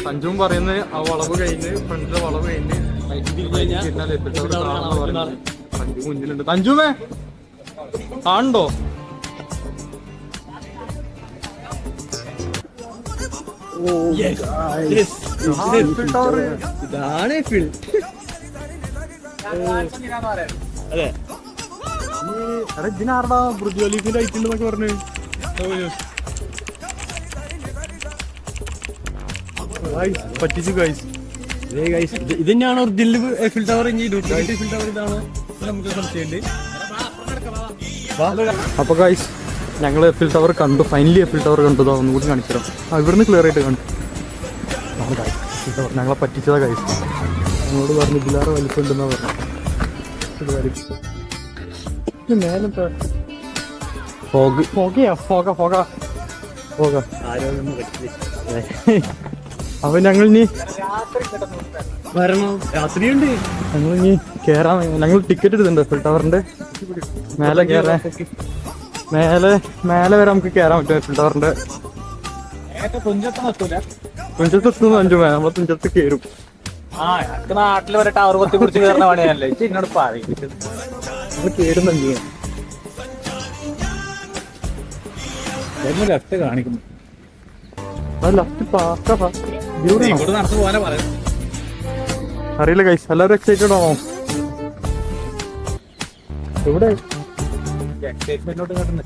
സഞ്ജുവും പറയുന്നത് ആ വളവ് കഴിഞ്ഞ് ഫ്രണ്ടിലെ വളവ് കഴിഞ്ഞ് സഞ്ജു മുന്നിലുണ്ട് സഞ്ജുമേ കാണണ്ടോ ഇതാണ് ഫിൽ അതെ. എടാ ബ്രിജ് ഖലീഫിന്റെ ഐറ്റ് ഉണ്ടെന്നൊക്കെ പറഞ്ഞു? പറ്റിച്ചു ഗൈസ് ഇതേ ഗൈസ് ഇത് തന്നെയാണ് ഒറിജിനൽ എഫിൽ ടവർ ഇനി. ഡ്യൂപ്ലിക്കേറ്റ് എഫിൽ ടവർ ഇതാണ്. നമുക്ക് സംശയമുണ്ട്. അപ്പൊ ഗൈസ് ഞങ്ങൾ എഫിൽ ടവർ കണ്ടു. ഫൈനലി എഫിൽ ടവർ കണ്ടു. അതൊന്നും ഒന്നുകൂടി കാണിച്ചു തരാം ഇവിടുന്ന് ക്ലിയർ ആയിട്ട് കണ്ടു ഞങ്ങളെ പറ്റിച്ചതാ ഗൈസ് ഞങ്ങളോട് പറഞ്ഞു ഇതിലാറ് വലിപ്പുണ്ടെന്നാ പറഞ്ഞു. മേലെന്താ ഫോഗ് ഫോഗയാ ഫോഗ ഫോഗ ഫോഗ അപ്പൊ ഞങ്ങൾ ഇനി വരണം? രാത്രിയുണ്ട്. ഞങ്ങൾ ഇനി കേറാൻ ഞങ്ങൾ ടിക്കറ്റ് എടുത്തിട്ടുണ്ട് എഫിൽ ടവറിന്റെ മേലെ കേറാൻ മേലെ മേലെ വരെ നമുക്ക് കേറാൻ പറ്റും എഫിൽ ടവറിന്റെ തുഞ്ചത്ത് എത്തുന്നു അഞ്ചു മേ നമ്മളെ തുഞ്ചത്ത് കയറും ആ നാട്ടിൽ വരെ ടവർ കൊത്തി കുറിച്ച് കയറുന്ന പണിയല്ലേ എന്നോട് പറയും. നമ്മൾ കയറുന്നുണ്ട് ലെഫ്റ്റ് കാണിക്കുന്നു അറിയില്ല കൈസ് എല്ലാവരും എക്സൈറ്റഡ് ആണോ? ഇവിടെ നിൽക്കാൻ പറ്റുന്നില്ല